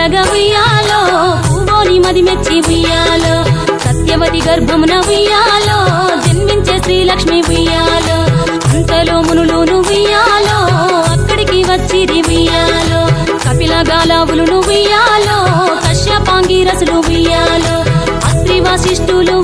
పుట్టమని వేడగా ఉయ్యాలో పువ్వోని మది మెచ్చి ఉయ్యాలో సత్యవతి గర్భమున ఉయ్యాలో జన్మించే శ్రీలక్ష్మి ఉయ్యాలో అంతలో మునులోను ఉయ్యాలో అక్కడికి వచ్చిరి ఉయ్యాలో కపిల గాలావులు ఉయ్యాలో కశ్యపాంగిరసులు ఉయ్యాలో అత్రి వాసిష్ఠులు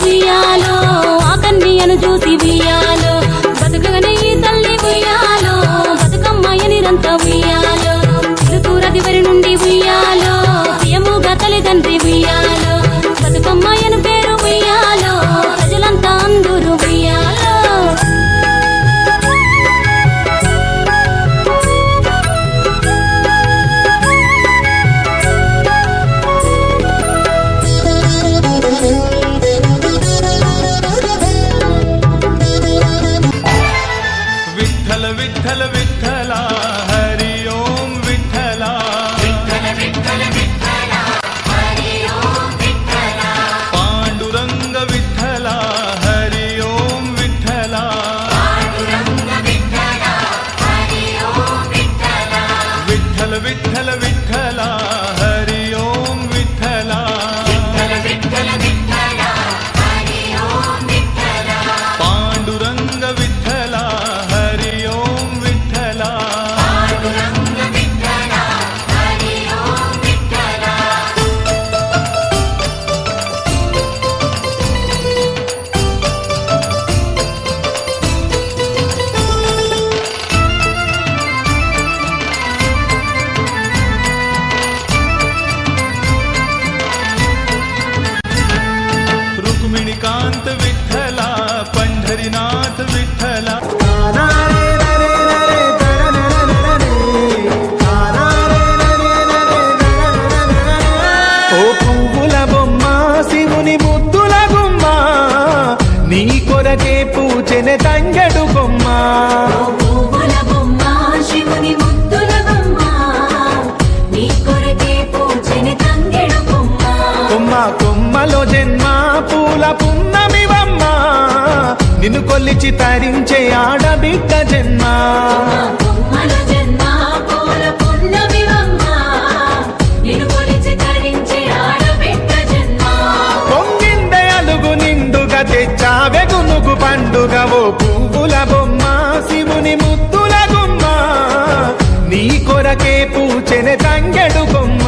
పూచెనె తంగెడు బొమ్మ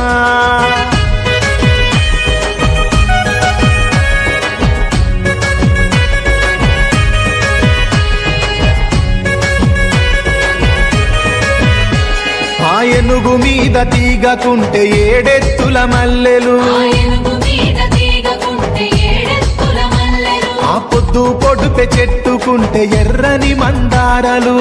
ఆ ఏనుగు మీద తీగకుంటే ఏడెత్తుల మల్లెలు. ఆ ఏనుగు మీద తీగకుంటే ఏడెత్తుల మల్లెలు. ఆ పొద్దు పొడుపె చెట్టుకుంటే ఎర్రని మందారలు.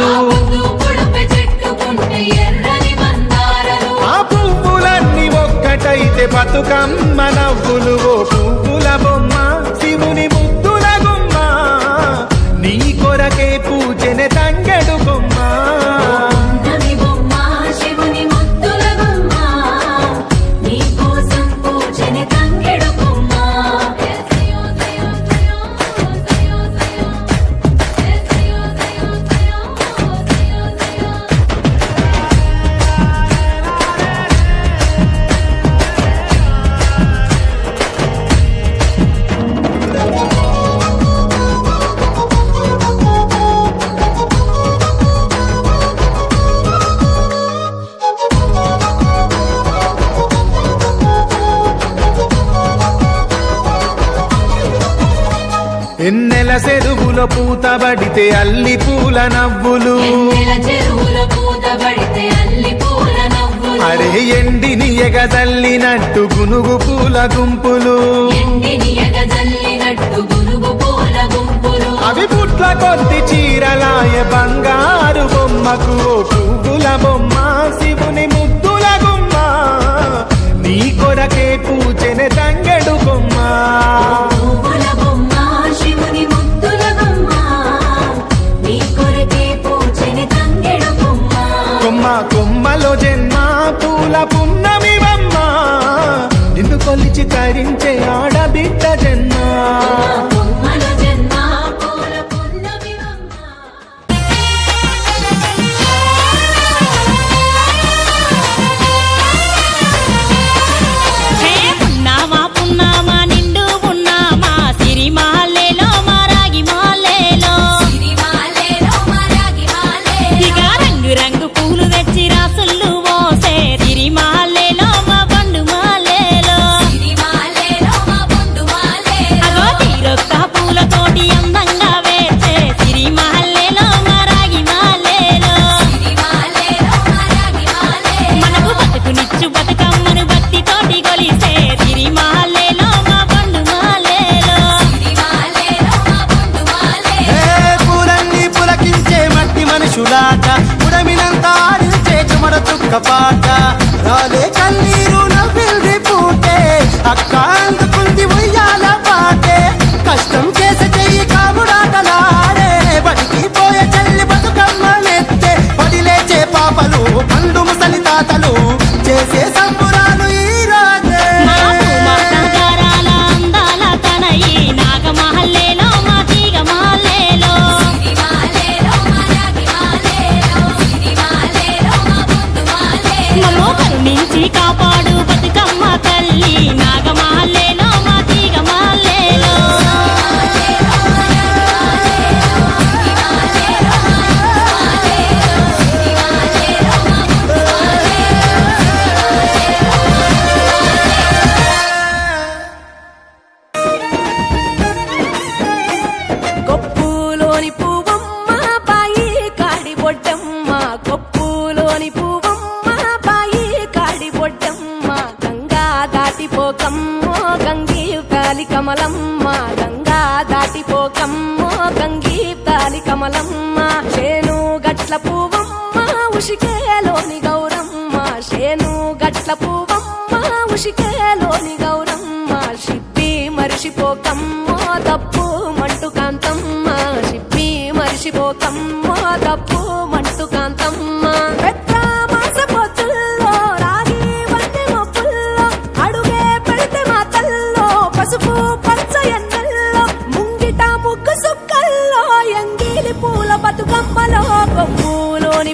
పొద్దు పువ్వులన్నీ ఒక్కటైతే బతుకమ్మ నవ్వులు ఓ పువ్వుల బొమ్మ శివుని ముద్దుల గుమ్మ. నీ కొరకే పూజనే తంగెడుకో చెరువుల పూతబడితే అల్లి పూల నవ్వులు. అరే ఎండిని ఎగజల్లినట్టు గునుగు పూల గుంపులు. అవి పుట్ల కొద్ది చీరలాయ బంగారు బొమ్మకు పువ్వుల బొమ్మ. la punta. the body. ఉషికేలోని Gauramma శేను గట్ల పువ్వమ్మ. ఉషికేలోని గౌరమ్మ షిప్పి మరిషిపోకమ్మ తప్పు మంటు కాంతమ్మ. షిప్పి మరిషిపోకమ్మ తప్పు మంటు కాంతమ్మ. ముంగిట ఎంగిలి పూల బతుకమ్మలో కొమ్ములోని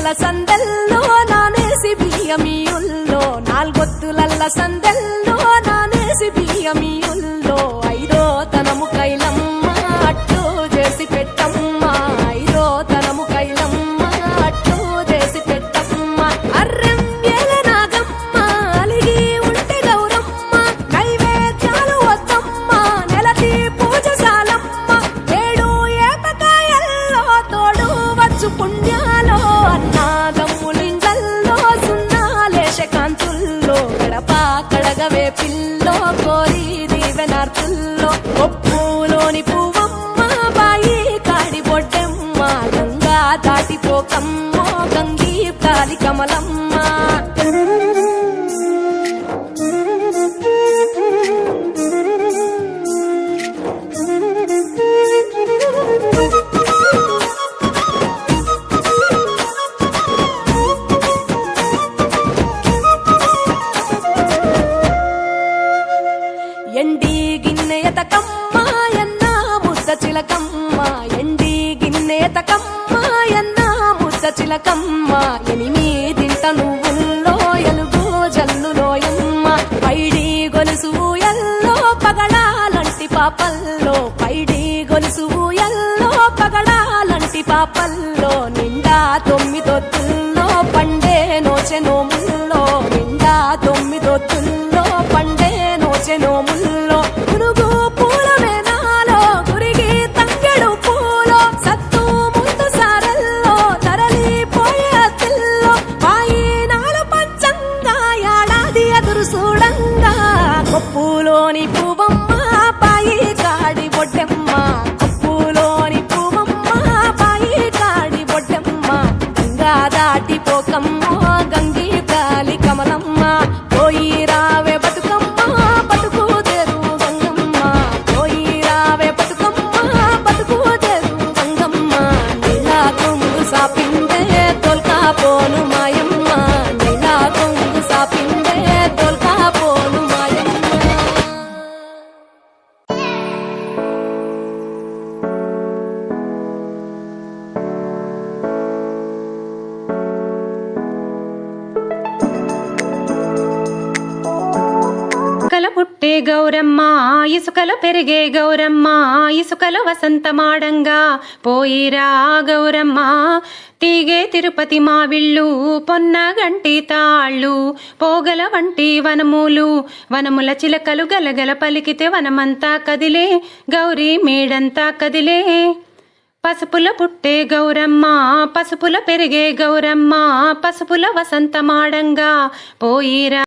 గొత్తులల్ల సందల్లో నానేసి బియ్యమియుల్లో నాలుగొత్తులల్ల సందల్లో నానేసి బియ్యమియు కమలం పాపల్లో పైడి గొలుసు ఎల్లో పగడాలంటి పాపల్లో నిండా తొమ్మిదొత్తుల్లో పండే నోచె నోముల్లో నిండా తొమ్మిదొత్తుల్లో పండే నోచె నోముల్లో. పురుగు పూల మేనాలో గురిగి తంగెడు పూలో సత్తు ముందు సారల్లో తరలిపోయే తిల్లో పాయినాలు పంచంగా ఏడాది ఎదురు చూడంగా కొప్పులోని పూ Japón. పెరిగే గౌరమ్మ ఇసుకలో వసంతమాడంగా పోయిరా గౌరమ్మ. తీగే తిరుపతి మావిళ్ళు పొన్నగంటి తాళ్ళు పోగల వంటి వనములు. వనముల చిలకలు గలగల పలికితే వనమంతా కదిలే గౌరీ మేడంతా కదిలే. పసుపుల పుట్టే గౌరమ్మ పసుపుల పెరిగే గౌరమ్మ పసుపుల వసంతమాడంగా పోయిరా.